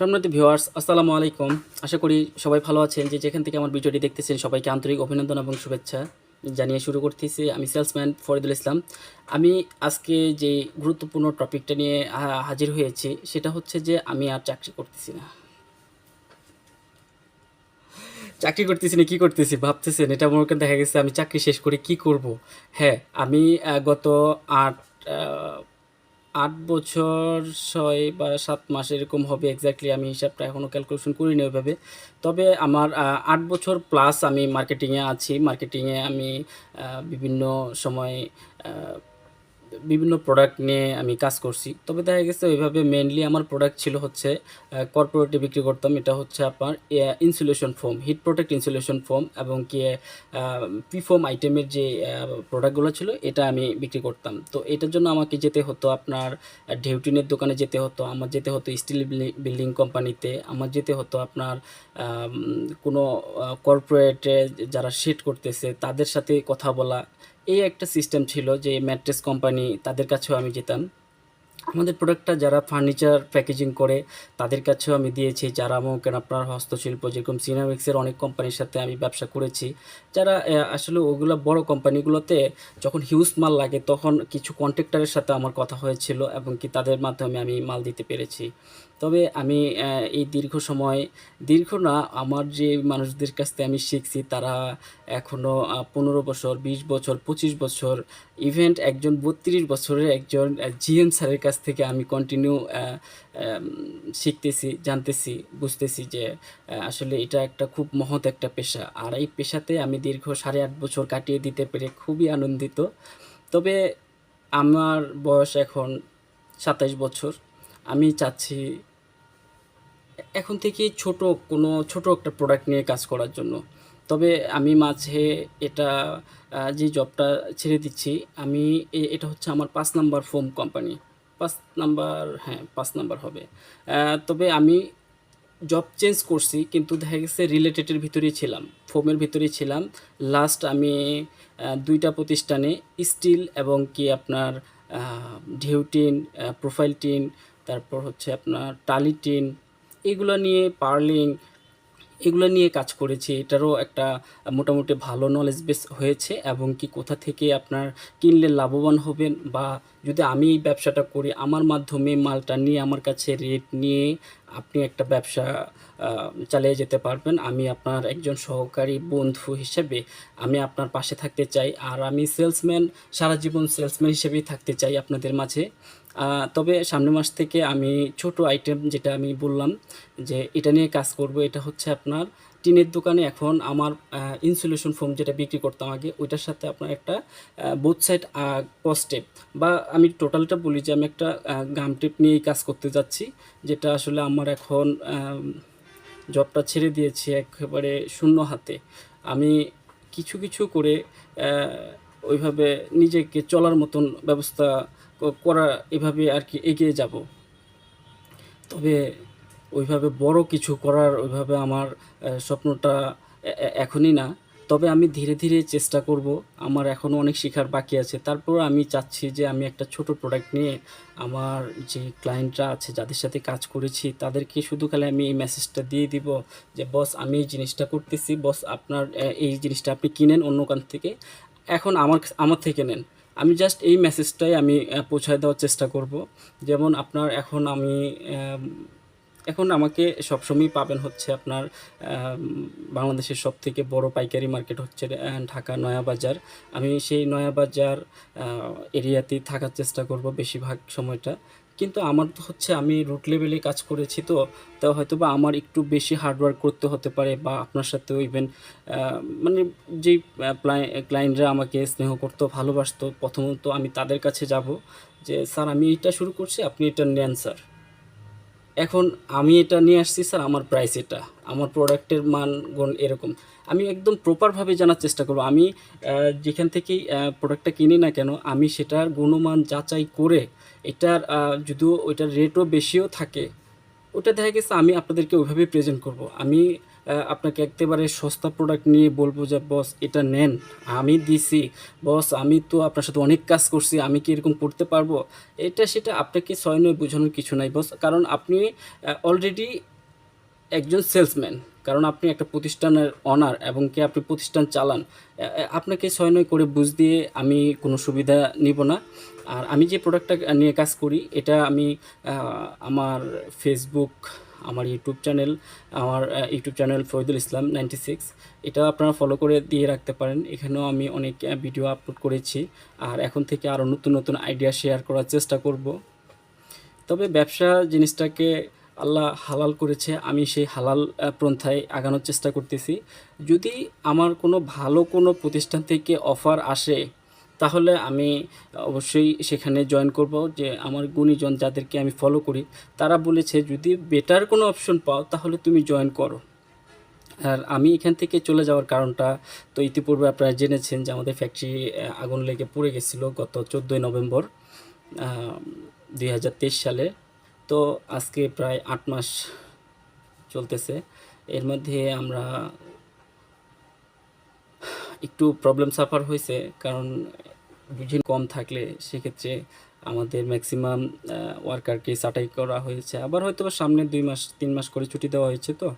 সম্মানিত ভিউয়ার্স, আসসালামু আলাইকুম। আশা করি সবাই ভালো আছেন যে যেখান থেকে আমার ভিডিওটি দেখতেছেন, সবাইকে আন্তরিক অভিনন্দন এবং শুভেচ্ছা জানিয়ে শুরু করতেছি। আমি সেলসম্যান ফরিদুল ইসলাম। আমি আজকে যে গুরুত্বপূর্ণ টপিকটা নিয়ে হাজির হয়েছি, সেটা হচ্ছে যে আমি আর চাকরি করতেছি না। চাকরি করতেছি না, কি করতেছি? ভাবতেছেন, এটা মনে দেখা গেছে আমি চাকরি শেষ করে কি করব? হ্যাঁ আমি গত আট আট বছর, ছয় বা সাত মাস এরকম হবে এক্স্যাক্টলি আমি হিসাবটা এখনও ক্যালকুলেশন করিনি ওইভাবে। তবে আমার আট বছর প্লাস আমি মার্কেটিংয়ে আছি। মার্কেটিংয়ে আমি বিভিন্ন সময় বিভিন্ন প্রোডাক্ট নিয়ে আমি কাজ করছি। তবে দেখা গেছে ওইভাবে মেনলি আমার প্রোডাক্ট ছিল হচ্ছে কর্পোরেটে বিক্রি করতাম। এটা হচ্ছে আপনার insulation foam heat protect insulation foam এবং কি পিফোম আইটেমের যে প্রোডাক্টগুলো ছিল, এটা আমি বিক্রি করতাম। তো এটার জন্য আমাকে যেতে হতো আপনার ঢেউটিনের দোকানে যেতে হতো, আমার যেতে হতো স্টিল বিল্ডিং কোম্পানিতে আমার যেতে হতো আপনার কোনো কর্পোরেটে যারা শেড করতেছে, তাদের সাথে কথা বলা এই একটা সিস্টেম ছিল যে ম্যাট্রেস কোম্পানি তাদের কাছেও আমি যেতাম। আমাদের প্রোডাক্টটা যারা ফার্নিচার প্যাকেজিং করে, তাদের কাছেও আমি দিয়েছি। যারা কেন আপনার হস্তশিল্প, যেরকম সিনামিক্সের অনেক কোম্পানির সাথে আমি ব্যবসা করেছি। যারা আসলে ওগুলো বড় কোম্পানিগুলোতে যখন হিউজ মাল লাগে, তখন কিছু কন্ট্রাক্টরের সাথে আমার কথা হয়েছিল এবং কি তাদের মাধ্যমে আমি মাল দিতে পেরেছি। তবে আমি এই দীর্ঘ সময়, দীর্ঘ না, আমার যে মানুষদের কাছ থেকে আমি শিখছি, তারা এখনও পনেরো বছর, বিশ বছর, পঁচিশ বছর ইভেন্ট একজন বত্রিশ বছরের একজন জিএম স্যারের কাছ থেকে আমি কন্টিনিউ শিখতেছি, জানতেছি, বুঝতেছি যে আসলে এটা একটা খুব মহৎ একটা পেশা। আর এই পেশাতে আমি দীর্ঘ সাড়ে আট বছর কাটিয়ে দিতে পেরে খুবই আনন্দিত। তবে আমার বয়স এখন সাতাইশ বছর। আমি চাচ্ছি এখন থেকে ছোট কোনো, ছোট একটা প্রোডাক্ট নিয়ে কাজ করার জন্য। তবে আমি মাঝে এটা যে জবটা ছেড়ে দিচ্ছি, আমি এটা হচ্ছে আমার পাঁচ নাম্বার ফোম কোম্পানি পাঁচ নাম্বার হ্যাঁ পাঁচ নাম্বার হবে। তবে আমি জব চেঞ্জ করছি, কিন্তু দেখা গেছে রিলেটেডের ভিতরেই ছিলাম ফোমের ভিতরেই ছিলাম। লাস্ট আমি দুইটা প্রতিষ্ঠানে স্টিল এবং কি আপনার ঢেউটিন প্রোফাইল টিন, তারপর হচ্ছে আপনার টালি টিন এগুলো নিয়ে পার্লিং, এগুলো নিয়ে কাজ করেছি। এটারও একটা মোটামুটি ভালো নলেজ বেস হয়েছে এবং কি কোথা থেকে আপনার কিনলে লাভবান হবেন বা যদি আমি এই ব্যবসাটা করি, আমার মাধ্যমে মালটা নিয়ে, আমার কাছে রেট নিয়ে আপনি একটা ব্যবসা চালিয়ে যেতে পারবেন। আমি আপনার একজন সহকারী বন্ধু হিসেবে আমি আপনার পাশে থাকতে চাই। আর আমি সেলসম্যান সারা জীবন সেলসম্যান হিসেবেই থাকতে চাই আপনাদের মাঝে। তবে সামনের মাস থেকে আমি ছোট আইটেম যেটা আমি বললাম যে এটা নিয়ে কাজ করব, এটা হচ্ছে আপনার টিনের দোকানে এখন আমার ইনসুলেশন ফোম যেটা বিক্রি করতাম আগে, ওইটার সাথে আপনার একটা বোথ সাইড পস্টেপ বা আমি টোটালটা বলি যে আমি একটা গাম টেপ নিয়েই কাজ করতে যাচ্ছি, যেটা আসলে আমার এখন জবটা ছেড়ে দিয়েছি একেবারে শূন্য হাতে। আমি কিছু কিছু করে ওইভাবে নিজেকে চলার মতন ব্যবস্থা করা, এভাবে আর কি এগিয়ে যাব। তবে ওইভাবে বড় কিছু করার ওইভাবে আমার স্বপ্নটা এখনই না। তবে আমি ধীরে ধীরে চেষ্টা করব। আমার এখনও অনেক শেখার বাকি আছে। তারপর আমি চাচ্ছি যে আমি একটা ছোট প্রোডাক্ট নিয়ে আমার যে ক্লায়েন্টরা আছে, যাদের সাথে কাজ করেছি, তাদেরকে শুধু খালি আমি এই মেসেজটা দিয়ে দিব যে, বস, আমি এই জিনিসটা করতেছি। বস, আপনার এই জিনিসটা আপনি কিনেন অন্য কান থেকে। এখন আমার আমার থেকে নেন। আমি জাস্ট এই মেসেজটাই আমি পৌঁছায় দেওয়ার চেষ্টা করব। যেমন আপনার এখন আমি এখন আমাকে সবসময়ই পাবেন হচ্ছে আপনার বাংলাদেশের সব থেকে বড় পাইকারি মার্কেট হচ্ছে ঢাকা ঢাকা নয়াবাজার আমি সেই নয়াবাজার এরিয়াতেই থাকার চেষ্টা করব বেশিরভাগ সময়টা। কিন্তু আমার তো হচ্ছে আমি রুট লেভেলে কাজ করেছি তো তো হয়তো বা আমার একটু বেশি হার্ডওয়ার্ক করতে হতে পারে বা আপনার সাথেও ইভেন মানে যেই ক্লায়েন্টরা আমাকে স্নেহ করতো, ভালোবাসতো, প্রথমত আমি তাদের কাছে যাব যে, স্যার, আমি এটা শুরু করছি, আপনি এটা নেন, স্যার। এখন আমি এটা নিয়ে আসছি, স্যার, আমার প্রাইস এটা, আমার প্রোডাক্টের মান, গুণ এরকম। আমি একদম প্রপারভাবে জানার চেষ্টা করব। আমি যেখান থেকেই প্রোডাক্টটা কিনি না কেন, আমি সেটার গুণমান যাচাই করে এটার যদিও ওইটার রেটও বেশিও থাকে, ওটা দেখা গেছে আমি আপনাদেরকে ওইভাবেই প্রেজেন্ট করব। আমি আপনাকে একেবারে সস্তা প্রোডাক্ট নিয়ে বলব যে, বস, এটা নেন, আমি দিছি, বস, আমি তো আপনার সাথে অনেক কাজ করছি, আমি কি এরকম করতে পারব? এটা সেটা আপনাকে ছয় নয় বোঝানোর কিছু নাই, বস। কারণ আপনি অলরেডি একজন সেলসম্যান কারণ আপনি একটা প্রতিষ্ঠানের অনার এবং কি আপনি প্রতিষ্ঠান চালান আপনাকে ছয় নয় করে বুঝ দিয়ে আমি কোনো সুবিধা নিব না। আর আমি যে প্রোডাক্টটা নিয়ে কাজ করি, এটা আমি আমার ফেসবুক আমার ইউটিউব চ্যানেল আমার YouTube channel Faridul Islam ninety six এটা আপনারা ফলো করে দিয়ে রাখতে পারেন। এখানেও আমি অনেক ভিডিও আপলোড করেছি। আর এখন থেকে আরও নতুন নতুন আইডিয়া শেয়ার করার চেষ্টা করব। তবে ব্যবসা জিনিসটাকে আল্লাহ হালাল করেছে, আমি সেই হালাল পন্থায় আগানোর চেষ্টা করতেছি। যদি আমার কোনো ভালো কোনো প্রতিষ্ঠান থেকে অফার আসে, তাহলে আমি অবশ্যই সেখানে জয়েন করব যে আমার গুণীজন যাদেরকে আমি ফলো করি, তারা বলেছে, যদি বেটার কোনো অপশন পাও, তাহলে তুমি জয়েন করো। আর আমি এখান থেকে চলে যাওয়ার কারণটা তো ইতিপূর্বে আপনারা জেনেছেন যে আমাদের ফ্যাক্টরি আগুন লেগে পড়ে গেছিল গত চোদ্দোই নভেম্বর দুই হাজার তেইশ সালে। তো আজকে প্রায় আট মাস চলতেছে। এর মধ্যে আমরা একটু প্রবলেম সাফার হয়েছে, কারণ বুঝিন কম থাকলে সেক্ষেত্রে আমাদের ম্যাক্সিমাম ওয়ার্কারকে ছাঁটাই করা হয়েছে। আবার হয়তো সামনে দুই মাস, তিন মাস করে ছুটি দেওয়া হয়েছে তো।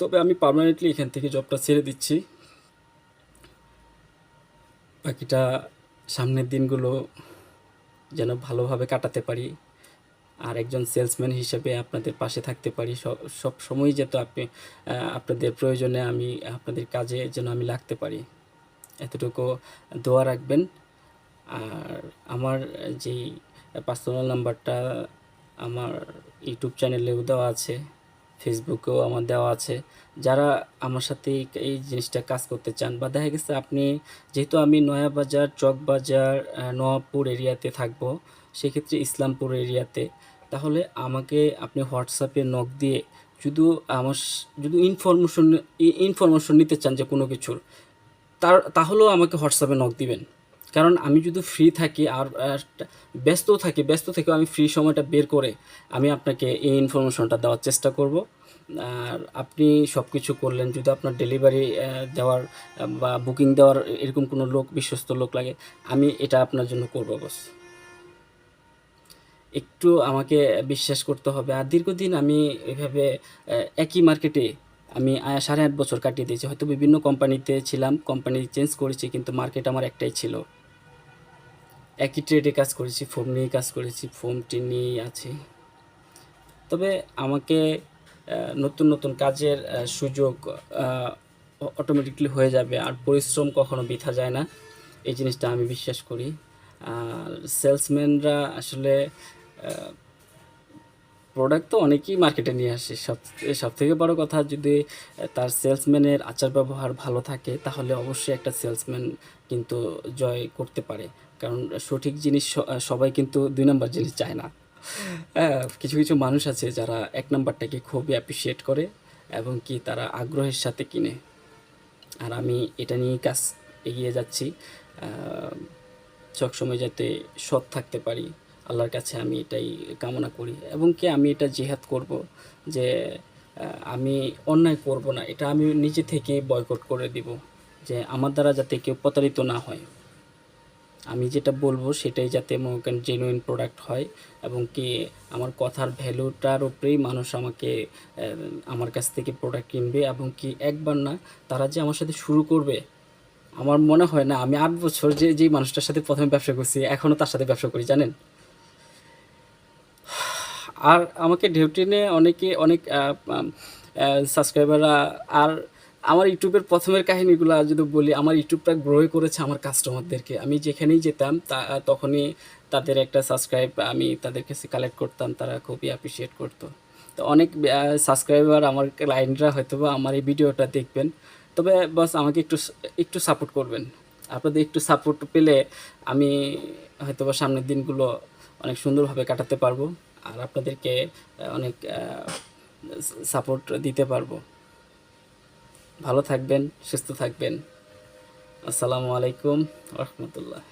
তবে আমি পার্মানেন্টলি এখান থেকে জবটা ছেড়ে দিচ্ছি। বাকিটা সামনের দিনগুলো যেন ভালোভাবে কাটাতে পারি। আর একজন সেলসম্যান হিসেবে আপনাদের পাশে থাকতে পারি। সব সময়ই যাতে আপনি আপনাদের প্রয়োজনে আমি আপনাদের কাজে যেন আমি লাগতে পারি। এতটুকু দোয়া রাখবেন। আর আমার যেই পার্সোনাল নাম্বারটা আমার ইউটিউব চ্যানেলেও দেওয়া আছে ফেসবুকেও আমার দেওয়া আছে। যারা আমার সাথে এই- জিনিসটা কাজ করতে চান বা দেখা গেছে আপনি, যেহেতু আমি নয়াবাজার, চকবাজার নওয়াবপুর এরিয়াতে থাকব সেক্ষেত্রে ইসলামপুর এরিয়াতে, তাহলে আমাকে আপনি হোয়াটসঅ্যাপে নক দিয়ে শুধু আমার যদি ইনফরমেশন ইনফরমেশন নিতে চান যে কোনো কিছুর, তার, তাহলেও আমাকে হোয়াটসঅ্যাপে নক দিবেন। কারণ আমি যদি ফ্রি থাকি আর ব্যস্ত থাকি, ব্যস্ত থেকেও আমি ফ্রি সময়টা বের করে আমি আপনাকে এই ইনফরমেশনটা দেওয়ার চেষ্টা করব। আর আপনি সব কিছু করলেন, যদি আপনার ডেলিভারি দেওয়ার, বা বুকিং দেওয়ার এরকম কোনো লোক, বিশ্বস্ত লোক লাগে, আমি এটা আপনার জন্য করব বস একটু আমাকে বিশ্বাস করতে হবে। আর দীর্ঘদিন আমি এভাবে একই মার্কেটে আমি সাড়ে আট বছর কাটিয়ে দিয়েছি। হয়তো বিভিন্ন কোম্পানিতে ছিলাম কোম্পানি চেঞ্জ করেছি, কিন্তু মার্কেট আমার একটাই ছিল। একই ট্রেডে কাজ করেছি ফোম নিয়ে কাজ করেছি ফোম ফোমটি নিয়েই আছি। তবে আমাকে নতুন নতুন কাজের সুযোগ অটোমেটিকলি হয়ে যাবে। আর পরিশ্রম কখনো বৃথা যায় না। এই জিনিসটা আমি বিশ্বাস করি। আর সেলসম্যানরা আসলে প্রোডাক্ট তো অনেকেই মার্কেটে নিয়ে আসে। সব সব থেকে বড় কথা যদি তার সেলসম্যানের আচার ব্যবহার ভালো থাকে তাহলে অবশ্যই একটা সেলসম্যান কিন্তু জয় করতে পারে। কারণ সঠিক জিনিস সবাই কিন্তু দুই নম্বর জিনিস চায় না। হ্যাঁ, কিছু কিছু মানুষ আছে যারা এক নম্বরটাকে খুবই অ্যাপ্রিসিয়েট করে এবং কি তারা আগ্রহের সাথে কিনে। আর আমি এটা নিয়েই কাজ এগিয়ে যাচ্ছি। সবসময় যাতে সৎ থাকতে পারি। আল্লাহর কাছে আমি এটাই কামনা করি। এবং কি আমি এটা জেহাদ করব যে আমি অন্যায় করব না, এটা আমি নিজে থেকে বয়কট করে দিব যে, আমার দ্বারা যাতে কেউ প্রতারিত না হয়। আমি যেটা বলব সেটাই যাতে করেন জেনুইন প্রোডাক্ট হয় এবং কি আমার কথার ভ্যালুটার উপরেই মানুষ আমাকে আমার কাছ থেকে প্রোডাক্ট কিনবে এবং কি একবার না তারা যে আমার সাথে শুরু করবে, আমার মনে হয় না। আমি আট বছর যে, যেই মানুষটার সাথে প্রথমে ব্যবসা করছি এখনও তার সাথে ব্যবসা করি, জানেন? আর আমাকে ঢেউটিনে অনেকে, অনেক সাবস্ক্রাইবাররা আর আমার ইউটিউবের প্রথমের কাহিনীগুলো যদি বলি, আমার ইউটিউবটা গ্রো করেছে আমার কাস্টমারদেরকে আমি যেখানেই যেতাম, তা, তখনই তাদের একটা সাবস্ক্রাইব আমি তাদের কাছে কালেক্ট করতাম, তারা খুবই অ্যাপ্রিসিয়েট করতো। তো অনেক সাবস্ক্রাইবার আমার ক্লায়েন্টরা হয়তো বা আমার এই ভিডিওটা দেখবেন। তবে বাস আমাকে একটু একটু সাপোর্ট করবেন। আপনাদের একটু সাপোর্ট পেলে আমি হয়তো বা সামনের দিনগুলো অনেক সুন্দরভাবে কাটাতে পারব। আর আপনাদেরকে অনেক সাপোর্ট দিতে পারব। ভালো থাকবেন সুস্থ থাকবেন। আসসালামু আলাইকুম রহমতুল্লাহ।